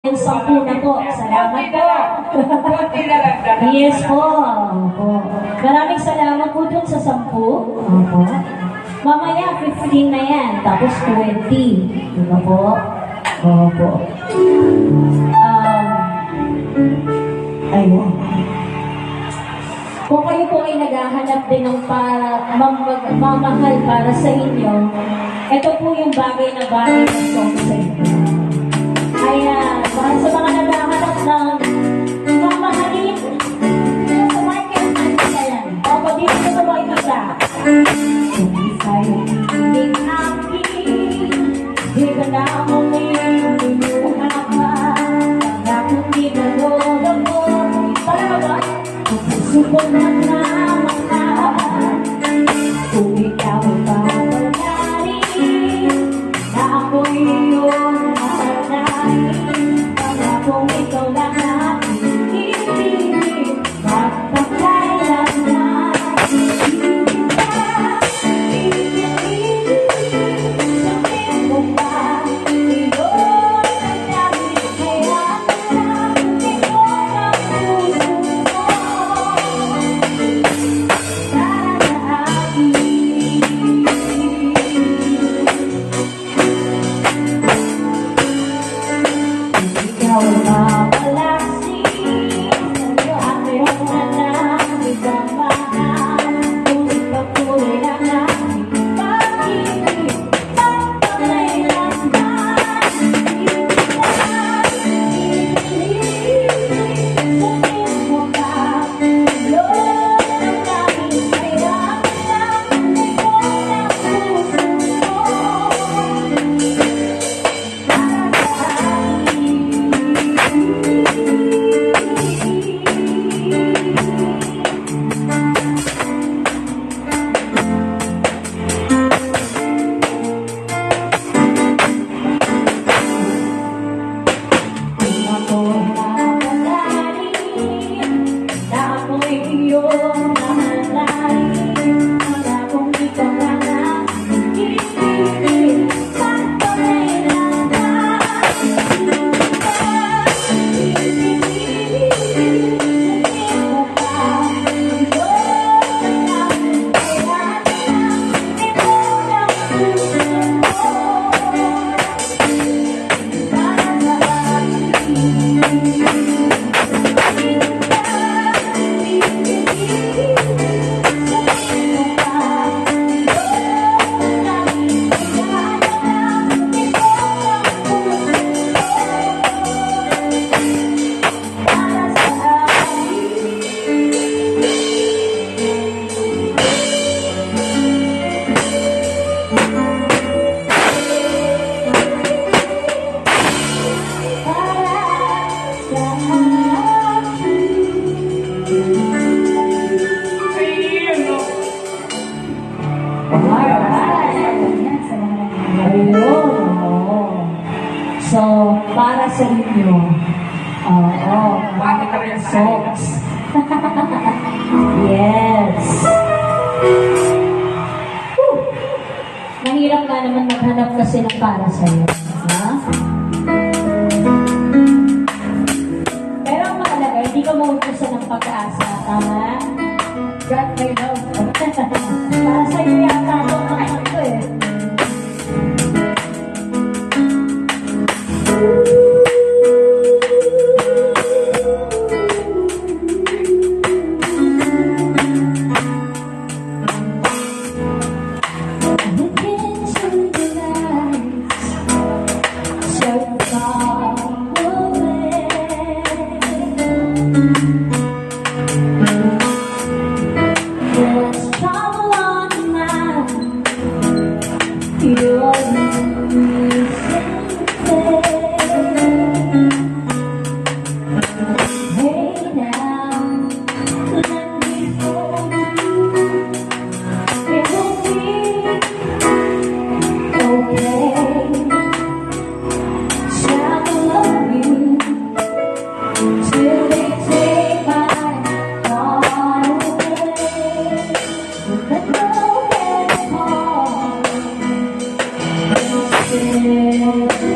Yung sampu na po. Salamat po. Kunti na lang. Yes po. Maraming salamat po dun sa sampu. Opo. Mamaya, 15 na yan. Tapos 20. Di ba po? Opo. Um, ayun. Kung kayo po ay naghahanap din ng para, mam- mamahal para sa inyo, ito po yung bagay na bagay na song sa inyo. Kung ikaw ay papagaling, na ako'y iyong Ayun, oo. So, para sa inyo, oo, kami sa socks. yes. Whew. Mahirap nga naman maghanap kasi ng para sa'yo. Ha? Pero ang mahalaga, hindi ka mautusan ng pag-asa. Tama? God may Amen.